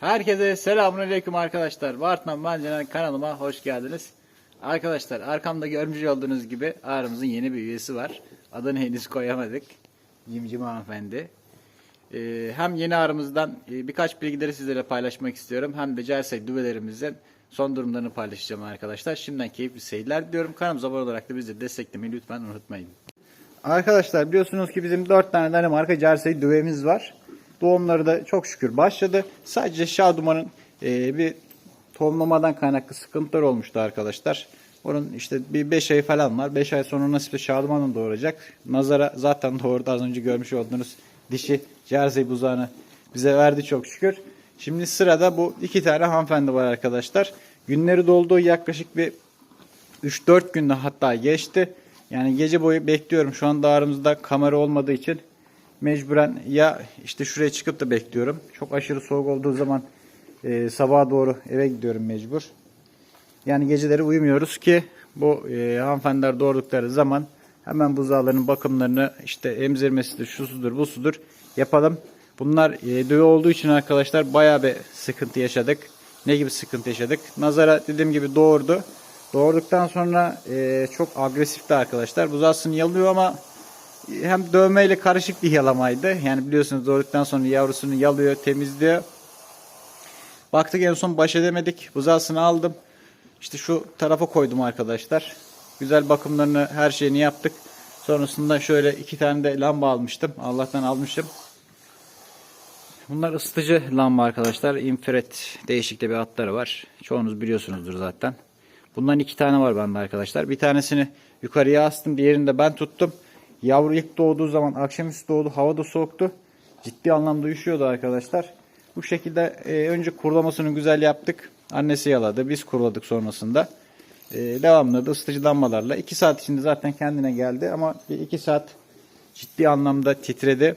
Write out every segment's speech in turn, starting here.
Herkese selamünaleyküm arkadaşlar. Bartman Mancı'nın kanalıma hoş geldiniz. Arkadaşlar arkamda görmüş olduğunuz gibi ağrımızın yeni bir üyesi var. Adını henüz koyamadık. Cimcim hanımefendi. Ee, hem yeni ağrımızdan e, birkaç bilgileri sizlere paylaşmak istiyorum. Hem de Cersei düvelerimizin son durumlarını paylaşacağım arkadaşlar. Şimdiden keyifli seyirler diliyorum. Kanalımıza abone olarak da bizi desteklemeyi lütfen unutmayın. Arkadaşlar biliyorsunuz ki bizim 4 tane Danimarka Jersey düvemiz var. Doğumları da çok şükür başladı. Sadece Şaduman'ın e, bir tohumlamadan kaynaklı sıkıntılar olmuştu arkadaşlar. Onun işte bir 5 ay falan var. 5 ay sonra nasipse Şaduman'ın doğuracak. Nazara zaten doğurdu az önce görmüş olduğunuz dişi Jersey buzağını bize verdi çok şükür. Şimdi sırada bu iki tane hanımefendi var arkadaşlar. Günleri dolduğu yaklaşık bir 3-4 günde hatta geçti. Yani gece boyu bekliyorum. Şu anda aramızda kamera olmadığı için mecburen ya işte şuraya çıkıp da bekliyorum. Çok aşırı soğuk olduğu zaman e, sabaha doğru eve gidiyorum mecbur. Yani geceleri uyumuyoruz ki bu e, hanımefendiler doğurdukları zaman hemen buzağların bakımlarını işte emzirmesidir, şusudur, busudur yapalım. Bunlar e, düve olduğu için arkadaşlar bayağı bir sıkıntı yaşadık. Ne gibi sıkıntı yaşadık? Nazara dediğim gibi doğurdu. Doğurduktan sonra e, çok agresifti arkadaşlar. Buzağısını yalıyor ama hem dövmeyle karışık bir yalamaydı. Yani biliyorsunuz doğurduktan sonra yavrusunu yalıyor, temizliyor. Baktık en son baş edemedik. Buzağısını aldım. İşte şu tarafa koydum arkadaşlar. Güzel bakımlarını her şeyini yaptık. Sonrasında şöyle iki tane de lamba almıştım. Allah'tan almışım. Bunlar ısıtıcı lamba arkadaşlar. Infrared değişik de bir hatları var. Çoğunuz biliyorsunuzdur zaten. Bundan iki tane var bende arkadaşlar. Bir tanesini yukarıya astım. Diğerini de ben tuttum. Yavru ilk doğduğu zaman akşamüstü doğdu. Hava da soğuktu. Ciddi anlamda üşüyordu arkadaşlar. Bu şekilde e, önce kurulamasını güzel yaptık. Annesi yaladı. Biz kuruladık sonrasında. E, devamlı da ısıtıcı lambalarla. 2 saat içinde zaten kendine geldi. Ama bir 2 saat ciddi anlamda titredi.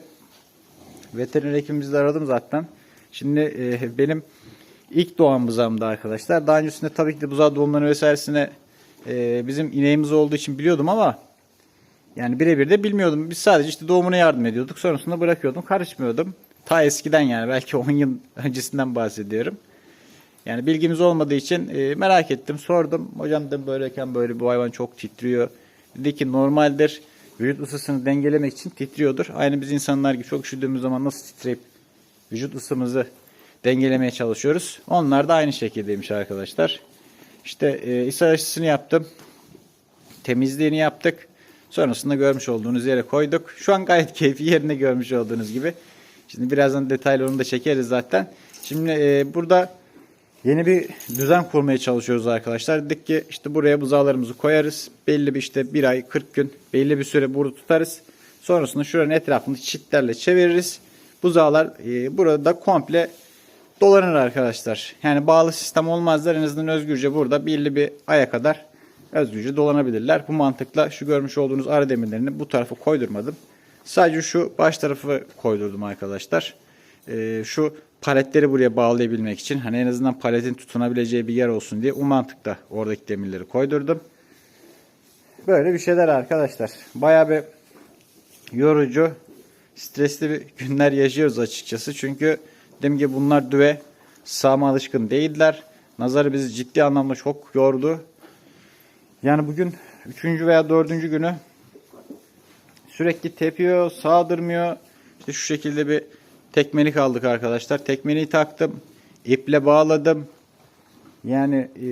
Veteriner hekimimizi de aradım zaten. Şimdi e, benim ilk doğan buzağımdı arkadaşlar. Daha öncesinde tabii ki de buzağı doğumlarını vesairesine e, bizim ineğimiz olduğu için biliyordum ama yani birebir de bilmiyordum. Biz sadece işte doğumuna yardım ediyorduk. Sonrasında bırakıyordum. Karışmıyordum. Ta eskiden yani belki 10 yıl öncesinden bahsediyorum. Yani bilgimiz olmadığı için e, merak ettim. Sordum. Hocam dedim böyleyken böyle bu hayvan çok titriyor. Dedi ki normaldir. Vücut ısısını dengelemek için titriyordur. Aynı biz insanlar gibi çok üşüdüğümüz zaman nasıl titreyip vücut ısımızı dengelemeye çalışıyoruz. Onlar da aynı şekildeymiş arkadaşlar. İşte e, ishal aşısını yaptım. Temizliğini yaptık. Sonrasında görmüş olduğunuz yere koyduk. Şu an gayet keyfi yerinde görmüş olduğunuz gibi. Şimdi birazdan detaylı onu da çekeriz zaten. Şimdi e, burada yeni bir düzen kurmaya çalışıyoruz arkadaşlar. Dedik ki işte buraya buzağlarımızı koyarız. Belli bir işte bir ay 40 gün belli bir süre burada tutarız. Sonrasında şuranın etrafını çitlerle çeviririz. Buzağlar e, burada komple dolanır arkadaşlar. Yani bağlı sistem olmazlar. En azından özgürce burada belli bir aya kadar özgürce dolanabilirler. Bu mantıkla şu görmüş olduğunuz ara demirlerini bu tarafa koydurmadım. Sadece şu baş tarafı koydurdum arkadaşlar. Ee, şu paletleri buraya bağlayabilmek için hani en azından paletin tutunabileceği bir yer olsun diye o mantıkla oradaki demirleri koydurdum. Böyle bir şeyler arkadaşlar. Bayağı bir yorucu, stresli bir günler yaşıyoruz açıkçası. Çünkü dediğim gibi bunlar düve sağma alışkın değiller. Nazarı bizi ciddi anlamda çok yordu. Yani bugün üçüncü veya dördüncü günü sürekli tepiyor, sağdırmıyor. İşte şu şekilde bir tekmelik aldık arkadaşlar. Tekmeliği taktım. iple bağladım. Yani e,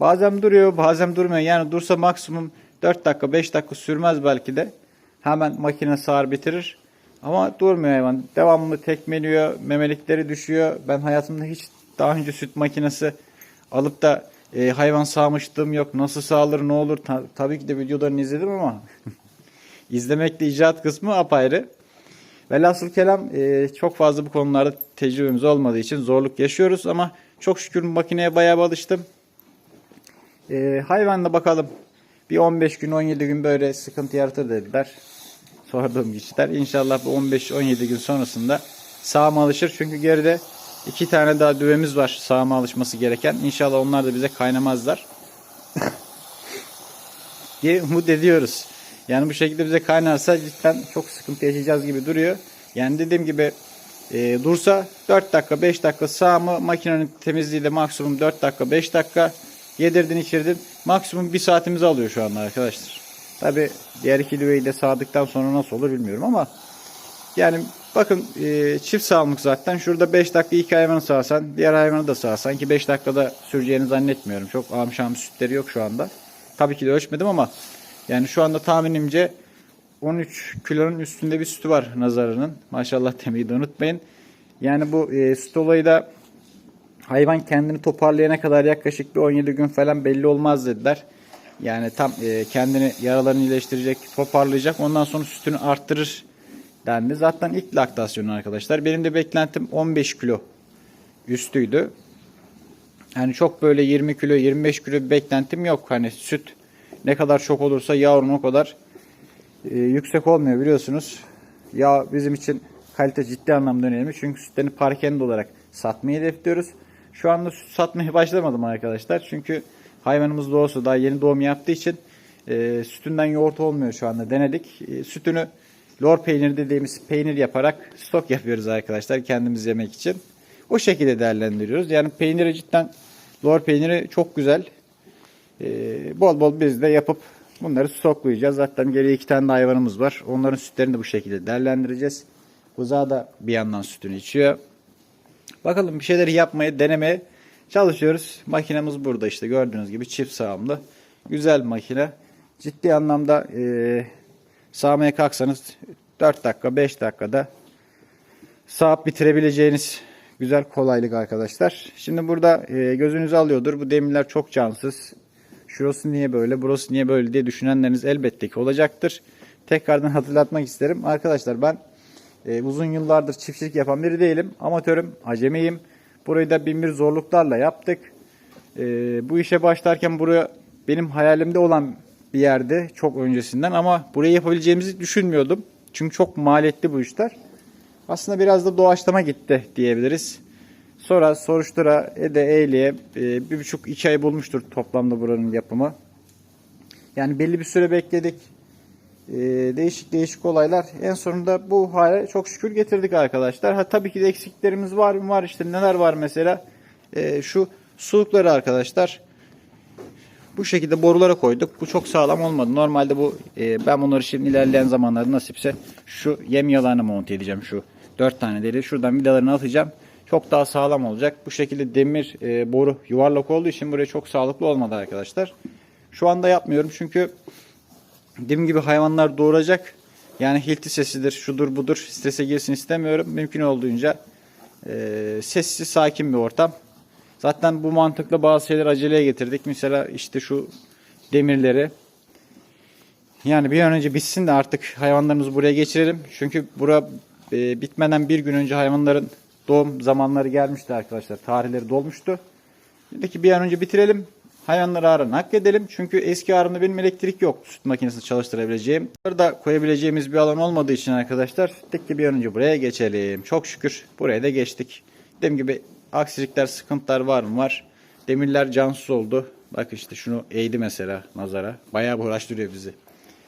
bazen duruyor, bazen durmuyor. Yani dursa maksimum 4 dakika, 5 dakika sürmez belki de. Hemen makine sağır bitirir. Ama durmuyor hayvan. Devamlı tekmeliyor, memelikleri düşüyor. Ben hayatımda hiç daha önce süt makinesi alıp da e, hayvan sağmıştım yok. Nasıl sağılır, ne olur? Ta- tabii ki de videolarını izledim ama izlemekle icraat kısmı apayrı. Velhasıl kelam e, çok fazla bu konularda tecrübemiz olmadığı için zorluk yaşıyoruz ama çok şükür makineye bayağı alıştım. E, hayvanla bakalım bir 15 gün 17 gün böyle sıkıntı yaratır dediler. Sorduğum kişiler. İnşallah bu 15-17 gün sonrasında sağıma alışır. Çünkü geride iki tane daha düvemiz var sağıma alışması gereken. İnşallah onlar da bize kaynamazlar. diye umut ediyoruz. Yani bu şekilde bize kaynarsa cidden çok sıkıntı yaşayacağız gibi duruyor. Yani dediğim gibi e, dursa 4 dakika 5 dakika sağ mı makinenin temizliği de maksimum 4 dakika 5 dakika yedirdin içirdin maksimum 1 saatimizi alıyor şu anda arkadaşlar. Tabi diğer iki düveyi de sağdıktan sonra nasıl olur bilmiyorum ama yani bakın e, çift sağımlık zaten şurada 5 dakika iki hayvanı sağsan diğer hayvanı da sağsan ki 5 dakikada süreceğini zannetmiyorum. Çok amşam sütleri yok şu anda. Tabii ki de ölçmedim ama yani şu anda tahminimce 13 kilonun üstünde bir sütü var nazarının. Maşallah demeyi de unutmayın. Yani bu e, süt olayı da hayvan kendini toparlayana kadar yaklaşık bir 17 gün falan belli olmaz dediler. Yani tam e, kendini yaralarını iyileştirecek, toparlayacak. Ondan sonra sütünü arttırır dendi. Zaten ilk laktasyonu arkadaşlar. Benim de beklentim 15 kilo üstüydü. Yani çok böyle 20 kilo, 25 kilo bir beklentim yok. Hani süt ne kadar çok olursa yavrun o kadar e, yüksek olmuyor biliyorsunuz. Ya bizim için kalite ciddi anlamda önemli. Çünkü sütlerini parkende olarak satmayı hedefliyoruz. Şu anda süt satmaya başlamadım arkadaşlar. Çünkü hayvanımız doğusu daha yeni doğum yaptığı için e, sütünden yoğurt olmuyor şu anda. Denedik. E, sütünü lor peynir dediğimiz peynir yaparak stok yapıyoruz arkadaşlar kendimiz yemek için. O şekilde değerlendiriyoruz. Yani peyniri cidden lor peyniri çok güzel. E, bol bol biz de yapıp bunları stoklayacağız. Zaten geriye iki tane de hayvanımız var. Onların sütlerini de bu şekilde değerlendireceğiz. Buzağı da bir yandan sütünü içiyor. Bakalım bir şeyleri yapmaya, denemeye çalışıyoruz. Makinemiz burada işte gördüğünüz gibi çift sağımlı. Güzel makine. Ciddi anlamda e, sağmaya kalksanız 4 dakika 5 dakikada sağıp bitirebileceğiniz güzel kolaylık arkadaşlar. Şimdi burada e, gözünüzü alıyordur. Bu demirler çok cansız. Şurası niye böyle, burası niye böyle diye düşünenleriniz elbette ki olacaktır. Tekrardan hatırlatmak isterim. Arkadaşlar ben e, uzun yıllardır çiftçilik yapan biri değilim. Amatörüm, acemiyim. Burayı da bin bir zorluklarla yaptık. E, bu işe başlarken buraya benim hayalimde olan bir yerde çok öncesinden ama burayı yapabileceğimizi düşünmüyordum. Çünkü çok maliyetli bu işler. Aslında biraz da doğaçlama gitti diyebiliriz. Sonra soruştura ede eyleye e, bir buçuk iki ay bulmuştur toplamda buranın yapımı. Yani belli bir süre bekledik. E, değişik değişik olaylar. En sonunda bu hale çok şükür getirdik arkadaşlar. Ha tabii ki de eksiklerimiz var mı? Var işte neler var mesela? E, şu sulukları arkadaşlar. Bu şekilde borulara koyduk. Bu çok sağlam olmadı. Normalde bu e, ben bunları şimdi ilerleyen zamanlarda nasipse şu yem yalanı monte edeceğim şu dört tane deli. Şuradan vidalarını atacağım. Çok daha sağlam olacak. Bu şekilde demir e, boru yuvarlak olduğu için buraya çok sağlıklı olmadı arkadaşlar. Şu anda yapmıyorum çünkü dediğim gibi hayvanlar doğuracak. Yani hilti sesidir, şudur budur strese girsin istemiyorum. Mümkün olduğunca e, sessiz, sakin bir ortam. Zaten bu mantıkla bazı şeyler aceleye getirdik. Mesela işte şu demirleri. Yani bir an önce bitsin de artık hayvanlarımızı buraya geçirelim. Çünkü bura e, bitmeden bir gün önce hayvanların doğum zamanları gelmişti arkadaşlar. Tarihleri dolmuştu. Dedik ki bir an önce bitirelim. Hayvanları ağrı nakledelim. Çünkü eski ağrımda benim elektrik yok. Süt makinesini çalıştırabileceğim. Burada koyabileceğimiz bir alan olmadığı için arkadaşlar dedik ki bir an önce buraya geçelim. Çok şükür buraya da geçtik. Dediğim gibi aksilikler, sıkıntılar var mı? Var. Demirler cansız oldu. Bak işte şunu eğdi mesela nazara. Bayağı uğraştırıyor bizi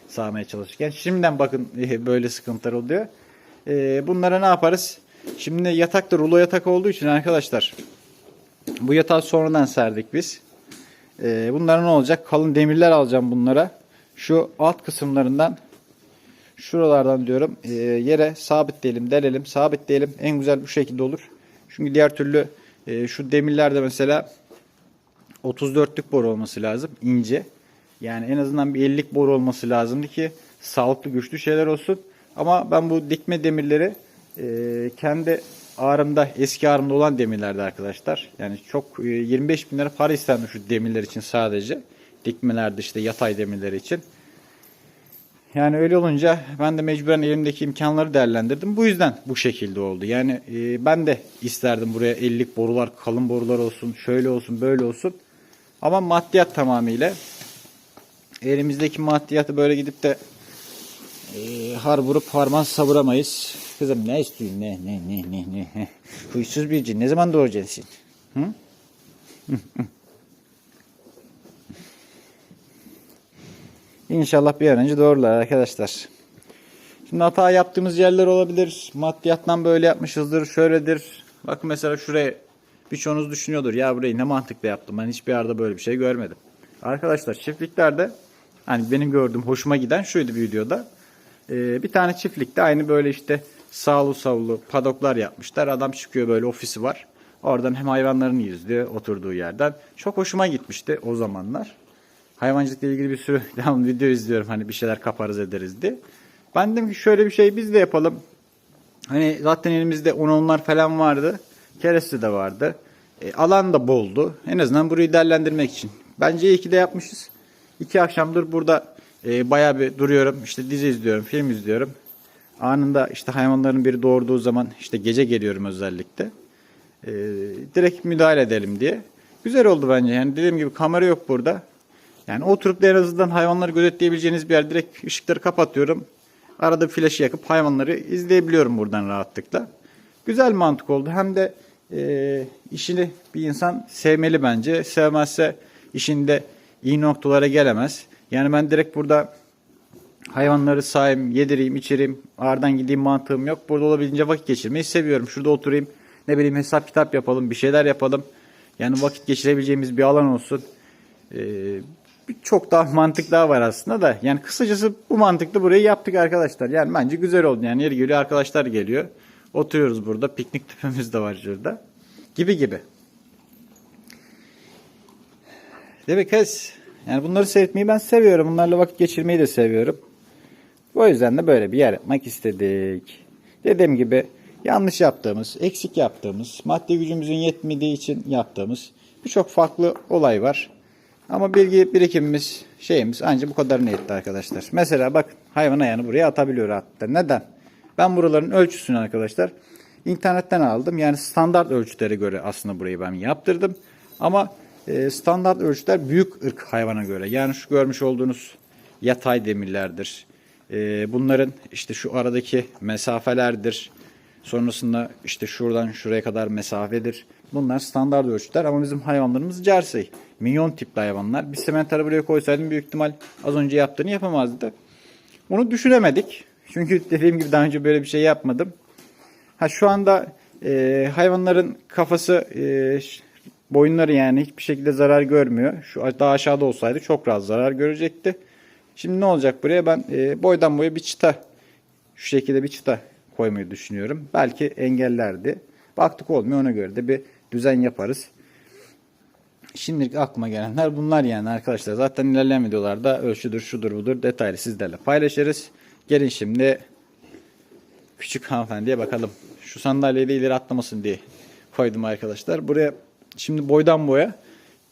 sağmaya çalışırken. Şimdiden bakın böyle sıkıntılar oluyor. Ee, bunlara ne yaparız? Şimdi yatak da rulo yatak olduğu için arkadaşlar bu yatağı sonradan serdik biz. Ee, bunlara ne olacak? Kalın demirler alacağım bunlara. Şu alt kısımlarından şuralardan diyorum e, yere sabitleyelim, delelim, sabitleyelim. En güzel bu şekilde olur. Çünkü diğer türlü e, şu demirlerde mesela 34'lük boru olması lazım. ince. Yani en azından bir 50'lik boru olması lazımdı ki sağlıklı güçlü şeyler olsun. Ama ben bu dikme demirleri e, kendi ağrımda eski ağrımda olan demirlerdi arkadaşlar. Yani çok e, 25 bin lira para istenmiş şu demirler için sadece. Dikmelerde işte yatay demirleri için. Yani öyle olunca ben de mecburen elimdeki imkanları değerlendirdim. Bu yüzden bu şekilde oldu. Yani e, ben de isterdim buraya 50'lik borular, kalın borular olsun, şöyle olsun, böyle olsun. Ama maddiyat tamamıyla elimizdeki maddiyatı böyle gidip de e, har vurup harman savuramayız. Kızım ne istiyorsun? Ne ne ne ne ne? Huysuz bir cin. Ne zaman doğacaksın? Hı? İnşallah bir an önce doğrular arkadaşlar. Şimdi hata yaptığımız yerler olabilir. Maddiyattan böyle yapmışızdır, şöyledir. Bakın mesela şuraya birçoğunuz düşünüyordur. Ya burayı ne mantıklı yaptım. Ben hiçbir yerde böyle bir şey görmedim. Arkadaşlar çiftliklerde hani benim gördüğüm hoşuma giden şuydu bir videoda. Ee, bir tane çiftlikte aynı böyle işte sağlı savlu padoklar yapmışlar. Adam çıkıyor böyle ofisi var. Oradan hem hayvanlarını izliyor oturduğu yerden. Çok hoşuma gitmişti o zamanlar. Hayvancılıkla ilgili bir sürü devam video izliyorum. Hani bir şeyler kaparız ederiz diye. Ben dedim ki şöyle bir şey biz de yapalım. Hani zaten elimizde un falan vardı. Kereste de vardı. E, alan da boldu. En azından burayı değerlendirmek için. Bence iyi ki de yapmışız. İki akşamdır burada e, bayağı bir duruyorum. İşte dizi izliyorum, film izliyorum. Anında işte hayvanların biri doğurduğu zaman işte gece geliyorum özellikle. E, direkt müdahale edelim diye. Güzel oldu bence. Yani dediğim gibi kamera yok burada. Yani oturup da en azından hayvanları gözetleyebileceğiniz bir yer direkt ışıkları kapatıyorum. Arada flaşı yakıp hayvanları izleyebiliyorum buradan rahatlıkla. Güzel mantık oldu. Hem de e, işini bir insan sevmeli bence. Sevmezse işinde iyi noktalara gelemez. Yani ben direkt burada hayvanları sahayım, yedireyim, içireyim, ardından gideyim mantığım yok. Burada olabildiğince vakit geçirmeyi seviyorum. Şurada oturayım, ne bileyim hesap kitap yapalım, bir şeyler yapalım. Yani vakit geçirebileceğimiz bir alan olsun. Ee, çok daha mantık daha var aslında da. Yani kısacası bu mantıklı burayı yaptık arkadaşlar. Yani bence güzel oldu. Yani yeri geliyor arkadaşlar geliyor. Oturuyoruz burada. Piknik tüpümüz de var şurada. Gibi gibi. Demek kız. Yani bunları seyretmeyi ben seviyorum. Bunlarla vakit geçirmeyi de seviyorum. O yüzden de böyle bir yer yapmak istedik. Dediğim gibi yanlış yaptığımız, eksik yaptığımız, maddi gücümüzün yetmediği için yaptığımız birçok farklı olay var. Ama bilgi birikimimiz, şeyimiz ancak bu kadar yetti arkadaşlar. Mesela bak hayvan ayağını buraya atabiliyor hatta. Neden? Ben buraların ölçüsünü arkadaşlar internetten aldım. Yani standart ölçülere göre aslında burayı ben yaptırdım. Ama e, standart ölçüler büyük ırk hayvana göre. Yani şu görmüş olduğunuz yatay demirlerdir. E, bunların işte şu aradaki mesafelerdir. Sonrasında işte şuradan şuraya kadar mesafedir. Bunlar standart ölçüler ama bizim hayvanlarımız Jersey. Minyon tipli hayvanlar. Bir sementara buraya koysaydım büyük ihtimal az önce yaptığını yapamazdı. Bunu düşünemedik. Çünkü dediğim gibi daha önce böyle bir şey yapmadım. Ha şu anda e, hayvanların kafası e, boyunları yani hiçbir şekilde zarar görmüyor. Şu daha aşağıda olsaydı çok rahat zarar görecekti. Şimdi ne olacak buraya? Ben e, boydan boya bir çıta şu şekilde bir çıta koymayı düşünüyorum. Belki engellerdi. Baktık olmuyor ona göre de bir düzen yaparız. Şimdilik aklıma gelenler bunlar yani arkadaşlar. Zaten ilerleyen videolarda ölçüdür, şudur budur detaylı sizlerle paylaşırız. Gelin şimdi küçük hanımefendiye bakalım. Şu sandalyeyi de ileri atlamasın diye koydum arkadaşlar. Buraya şimdi boydan boya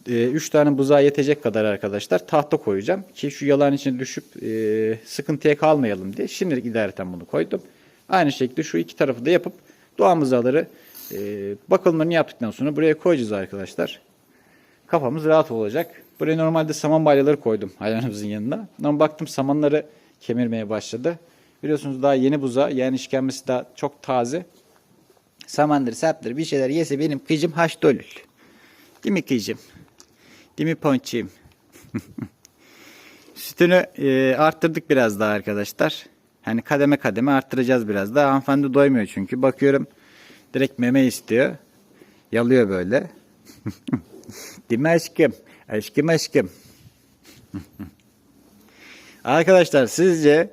3 tane buzağa yetecek kadar arkadaşlar tahta koyacağım. Ki şu yalan içine düşüp e, sıkıntıya kalmayalım diye. Şimdilik idareten bunu koydum. Aynı şekilde şu iki tarafı da yapıp doğan buzaları e, bakımlarını yaptıktan sonra buraya koyacağız arkadaşlar. Kafamız rahat olacak. Buraya normalde saman balyaları koydum hayvanımızın yanına. Ama baktım samanları kemirmeye başladı. Biliyorsunuz daha yeni buza yani işkembesi daha çok taze. Samandır, saptır bir şeyler yese benim kıcım haş dolül. Değil mi kıcım? Değil mi ponçiğim? Sütünü e, arttırdık biraz daha arkadaşlar. Hani kademe kademe arttıracağız biraz daha. Hanımefendi doymuyor çünkü. Bakıyorum direkt meme istiyor. Yalıyor böyle. Mi aşkım? Aşkım aşkım. Arkadaşlar sizce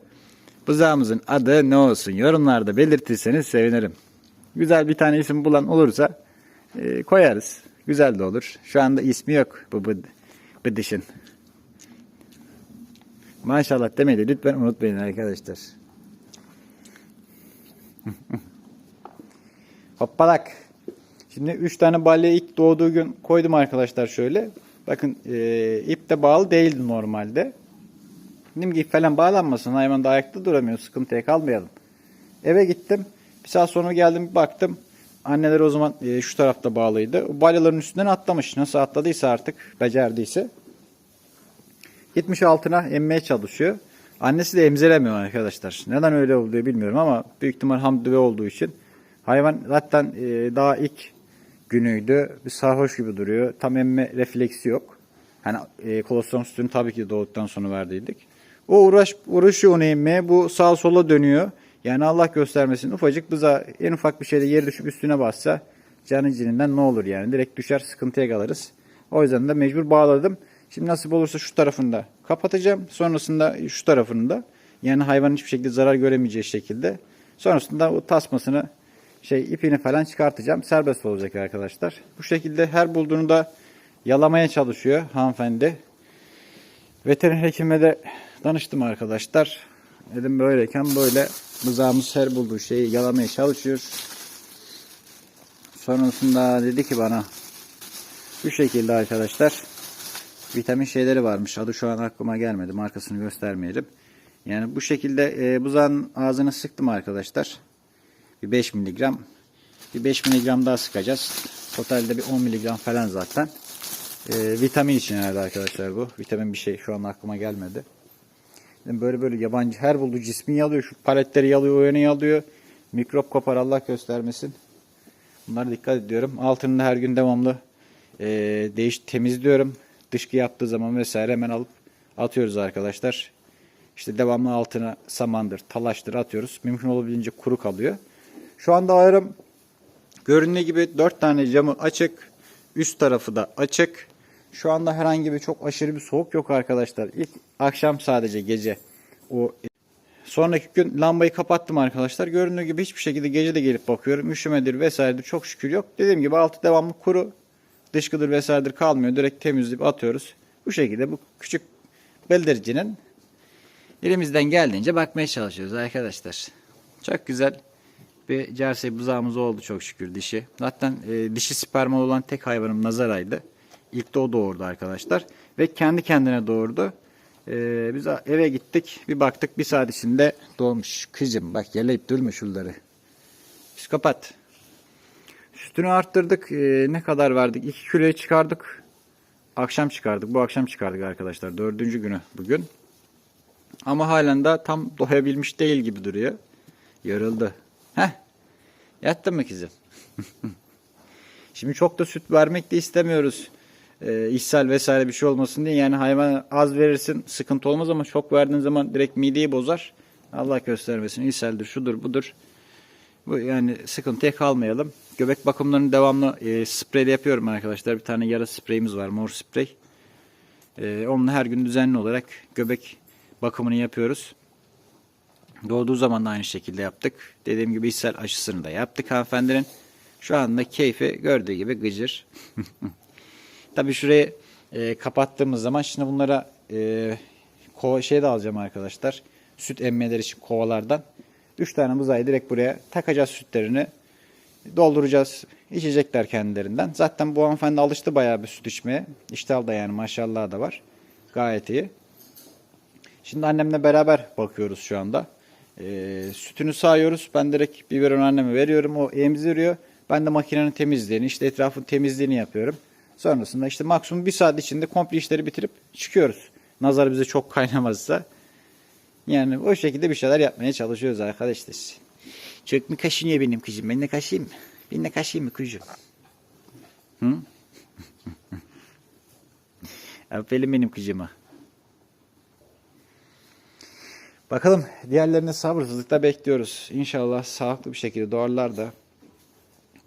buzağımızın adı ne olsun? Yorumlarda belirtirseniz sevinirim. Güzel bir tane isim bulan olursa e, koyarız. Güzel de olur. Şu anda ismi yok bu bıdışın. Maşallah demeyi de lütfen unutmayın arkadaşlar. Hoppalak. Şimdi 3 tane balya ilk doğduğu gün koydum arkadaşlar şöyle. Bakın e, ip de bağlı değildi normalde. Dedim ki falan bağlanmasın. Hayvan da ayakta duramıyor. Sıkıntıya kalmayalım. Eve gittim. Bir saat sonra geldim baktım. Anneler o zaman e, şu tarafta bağlıydı. O balyaların üstünden atlamış. Nasıl atladıysa artık becerdiyse. Gitmiş altına emmeye çalışıyor. Annesi de emziremiyor arkadaşlar. Neden öyle olduğu bilmiyorum ama büyük ihtimal hamdüve olduğu için. Hayvan zaten e, daha ilk günüydü. Bir sarhoş gibi duruyor. Tam emme refleksi yok. Hani e, kolostrum sütünü tabii ki doğduktan sonra verdiydik. O uğraş uğraşıyor onu emmeye. Bu sağa sola dönüyor. Yani Allah göstermesin ufacık bıza en ufak bir şeyde yere düşüp üstüne bassa canı cininden ne olur yani. Direkt düşer sıkıntıya kalırız. O yüzden de mecbur bağladım. Şimdi nasip olursa şu tarafını da kapatacağım. Sonrasında şu tarafını da yani hayvanın hiçbir şekilde zarar göremeyeceği şekilde. Sonrasında o tasmasını şey ipini falan çıkartacağım. Serbest olacak arkadaşlar. Bu şekilde her bulduğunu da yalamaya çalışıyor hanımefendi. Veteriner hekime de danıştım arkadaşlar. Dedim böyleyken böyle bızağımız her bulduğu şeyi yalamaya çalışıyor. Sonrasında dedi ki bana bu şekilde arkadaşlar vitamin şeyleri varmış. Adı şu an aklıma gelmedi. Markasını göstermeyelim. Yani bu şekilde e, buzağın ağzını sıktım arkadaşlar. Bir 5 miligram. Bir 5 miligram daha sıkacağız. Totalde bir 10 miligram falan zaten. E, vitamin için herhalde arkadaşlar bu. Vitamin bir şey şu an aklıma gelmedi. Böyle böyle yabancı her bulduğu cismi yalıyor. Şu paletleri yalıyor, o yöne yalıyor. Mikrop kopar Allah göstermesin. Bunlara dikkat ediyorum. Altını da her gün devamlı e, değiş temizliyorum. Dışkı yaptığı zaman vesaire hemen alıp atıyoruz arkadaşlar. İşte devamlı altına samandır, talaştır atıyoruz. Mümkün olabildiğince kuru kalıyor. Şu anda ayarım göründüğü gibi 4 tane camı açık. Üst tarafı da açık. Şu anda herhangi bir çok aşırı bir soğuk yok arkadaşlar. İlk akşam sadece gece o Sonraki gün lambayı kapattım arkadaşlar. Göründüğü gibi hiçbir şekilde gece de gelip bakıyorum. Üşümedir vesairedir çok şükür yok. Dediğim gibi altı devamlı kuru. Dışkıdır vesairedir kalmıyor. Direkt temizleyip atıyoruz. Bu şekilde bu küçük beldiricinin elimizden geldiğince bakmaya çalışıyoruz arkadaşlar. Çok güzel bir jersey buzağımız oldu çok şükür dişi. Zaten e, dişi spermalı olan tek hayvanım Nazaray'dı. İlk de o doğurdu arkadaşlar. Ve kendi kendine doğurdu. Ee, biz eve gittik. Bir baktık bir saat içinde doğmuş. Kızım bak yeleyip durma şunları. Psikopat. Sütünü arttırdık. Ee, ne kadar verdik? 2 kiloya çıkardık. Akşam çıkardık. Bu akşam çıkardık arkadaşlar. Dördüncü günü bugün. Ama halen de tam doyabilmiş değil gibi duruyor. Yarıldı. Heh. Yattın mı kızım? Şimdi çok da süt vermek de istemiyoruz e, ishal vesaire bir şey olmasın diye. Yani hayvan az verirsin sıkıntı olmaz ama çok verdiğin zaman direkt mideyi bozar. Allah göstermesin. İshaldir, şudur, budur. Bu yani sıkıntıya kalmayalım. Göbek bakımlarını devamlı e, spreyle yapıyorum arkadaşlar. Bir tane yara spreyimiz var, mor sprey. E, onunla her gün düzenli olarak göbek bakımını yapıyoruz. Doğduğu zaman da aynı şekilde yaptık. Dediğim gibi ishal aşısını da yaptık hanımefendinin. Şu anda keyfi gördüğü gibi gıcır. Tabii şurayı e, kapattığımız zaman şimdi bunlara e, kova şey de alacağım arkadaşlar. Süt emmeleri için kovalardan. 3 tane buzayı direkt buraya takacağız sütlerini. Dolduracağız. İçecekler kendilerinden. Zaten bu hanımefendi alıştı bayağı bir süt içmeye. İştahı da yani maşallah da var. Gayet iyi. Şimdi annemle beraber bakıyoruz şu anda. E, sütünü sağıyoruz. Ben direkt biberon anneme veriyorum. O emziriyor. Ben de makinenin temizliğini, işte etrafın temizliğini yapıyorum. Sonrasında işte maksimum bir saat içinde komple işleri bitirip çıkıyoruz. Nazar bize çok kaynamazsa. Yani o şekilde bir şeyler yapmaya çalışıyoruz arkadaşlar. Çok mu kaşınıyor benim kızım? Ben de kaşıyım mı? Ben de kaşıyım mı kızım? Hı? Aferin benim kızıma. Bakalım diğerlerini sabırsızlıkla bekliyoruz. İnşallah sağlıklı bir şekilde doğarlar da.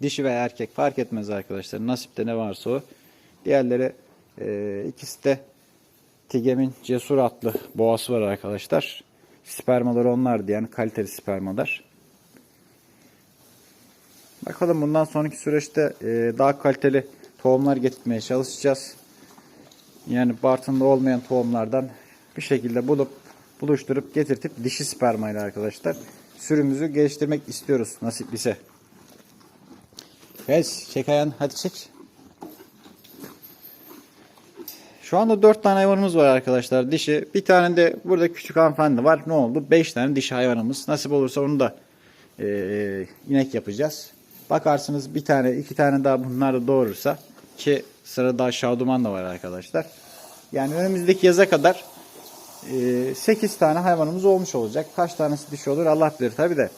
Dişi ve erkek fark etmez arkadaşlar. Nasipte ne varsa o. Diğerleri e, ikisi de Tigem'in cesur atlı boğası var arkadaşlar. Spermalar onlardı yani kaliteli spermalar. Bakalım bundan sonraki süreçte e, daha kaliteli tohumlar getirmeye çalışacağız. Yani Bartın'da olmayan tohumlardan bir şekilde bulup buluşturup getirtip dişi spermayla arkadaşlar sürümüzü geliştirmek istiyoruz nasip ise. Geç çek ayağını hadi çek. Şu anda 4 tane hayvanımız var arkadaşlar dişi. Bir tane de burada küçük hanımefendi var. Ne oldu? 5 tane dişi hayvanımız. Nasip olursa onu da e, inek yapacağız. Bakarsınız bir tane iki tane daha bunlar da doğurursa ki sırada şaduman da var arkadaşlar. Yani önümüzdeki yaza kadar 8 tane hayvanımız olmuş olacak. Kaç tanesi dişi olur Allah bilir tabi de.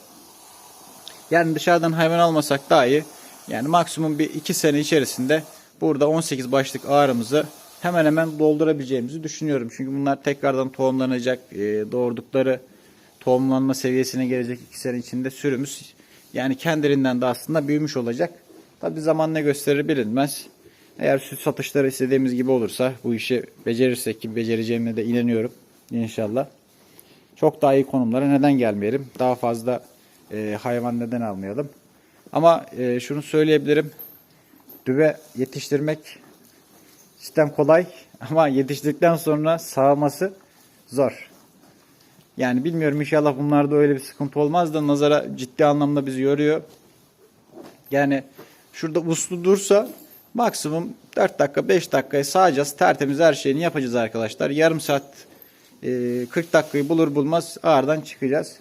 Yani dışarıdan hayvan almasak daha iyi. Yani maksimum bir 2 sene içerisinde burada 18 başlık ağrımızı hemen hemen doldurabileceğimizi düşünüyorum. Çünkü bunlar tekrardan tohumlanacak. E, doğurdukları tohumlanma seviyesine gelecek iki sene içinde sürümüz yani kendiliğinden de aslında büyümüş olacak. Tabi zaman ne gösterir bilinmez. Eğer süt satışları istediğimiz gibi olursa bu işi becerirsek ki becereceğime de inanıyorum inşallah. Çok daha iyi konumlara neden gelmeyelim? Daha fazla e, hayvan neden almayalım? Ama e, şunu söyleyebilirim. Düve yetiştirmek sistem kolay ama yetiştirdikten sonra sağması zor. Yani bilmiyorum inşallah bunlarda öyle bir sıkıntı olmaz da nazara ciddi anlamda bizi yoruyor. Yani şurada uslu dursa maksimum 4 dakika 5 dakikaya sağacağız. Tertemiz her şeyini yapacağız arkadaşlar. Yarım saat e, 40 dakikayı bulur bulmaz ağırdan çıkacağız.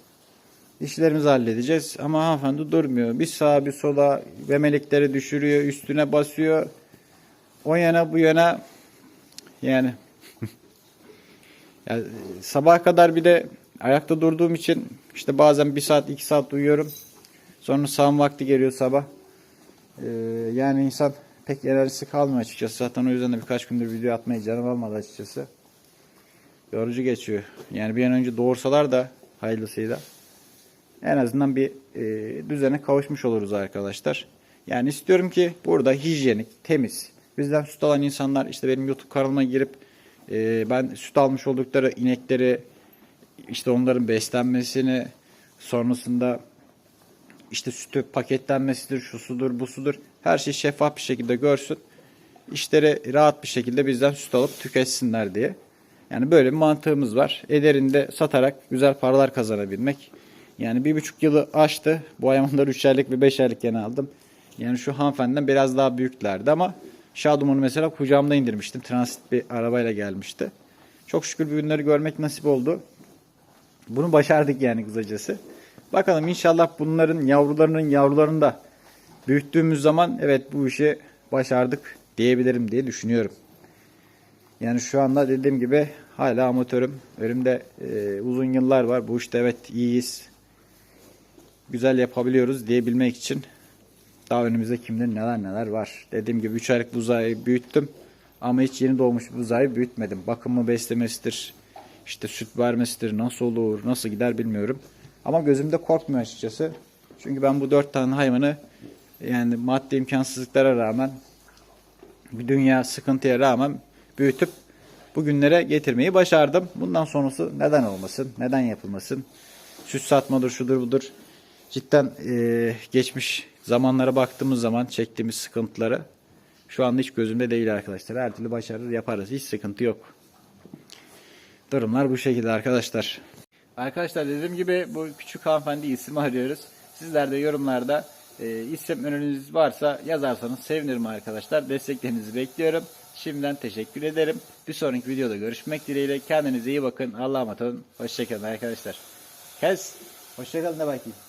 İşlerimizi halledeceğiz. Ama hanımefendi durmuyor. Bir sağa bir sola memelikleri düşürüyor. Üstüne basıyor. O yana bu yana yani yani sabaha kadar bir de ayakta durduğum için işte bazen bir saat iki saat uyuyorum. Sonra sağım vakti geliyor sabah. Ee, yani insan pek enerjisi kalmıyor açıkçası. Zaten o yüzden de birkaç gündür video atmayı canım almadı açıkçası. Yorucu geçiyor. Yani bir an önce doğursalar da hayırlısıyla en azından bir e, düzene kavuşmuş oluruz arkadaşlar. Yani istiyorum ki burada hijyenik, temiz. Bizden süt alan insanlar işte benim YouTube kanalıma girip e, ben süt almış oldukları inekleri işte onların beslenmesini sonrasında işte sütü paketlenmesidir, şusudur, busudur. Her şey şeffaf bir şekilde görsün. İşleri rahat bir şekilde bizden süt alıp tüketsinler diye. Yani böyle bir mantığımız var. Ederinde satarak güzel paralar kazanabilmek. Yani bir buçuk yılı aştı. Bu hayvanları üç aylık ve beş aylık gene aldım. Yani şu hanımefendiden biraz daha büyüklerdi ama Şaduman'ı mesela kucağımda indirmiştim. Transit bir arabayla gelmişti. Çok şükür bu günleri görmek nasip oldu. Bunu başardık yani kısacası. Bakalım inşallah bunların yavrularının yavrularını da büyüttüğümüz zaman evet bu işi başardık diyebilirim diye düşünüyorum. Yani şu anda dediğim gibi hala amatörüm. Önümde e, uzun yıllar var. Bu işte evet iyiyiz. Güzel yapabiliyoruz diyebilmek için daha önümüzde kim bilir neler neler var. Dediğim gibi 3 aylık buzayı büyüttüm. Ama hiç yeni doğmuş bir buzayı büyütmedim. Bakımı beslemesidir. işte süt vermesidir. Nasıl olur, nasıl gider bilmiyorum. Ama gözümde korkmuyor açıkçası. Çünkü ben bu 4 tane hayvanı yani maddi imkansızlıklara rağmen bir dünya sıkıntıya rağmen büyütüp bugünlere getirmeyi başardım. Bundan sonrası neden olmasın, neden yapılmasın? Süt satmadır, şudur budur. Cidden e, geçmiş zamanlara baktığımız zaman çektiğimiz sıkıntıları şu anda hiç gözümde değil arkadaşlar. Her türlü başarır yaparız. Hiç sıkıntı yok. Durumlar bu şekilde arkadaşlar. Arkadaşlar dediğim gibi bu küçük hanımefendi isim arıyoruz. Sizler de yorumlarda e, isim önünüz varsa yazarsanız sevinirim arkadaşlar. Desteklerinizi bekliyorum. Şimdiden teşekkür ederim. Bir sonraki videoda görüşmek dileğiyle. Kendinize iyi bakın. Allah'a emanet olun. Hoşçakalın arkadaşlar. Kes. Hoşçakalın de bakayım.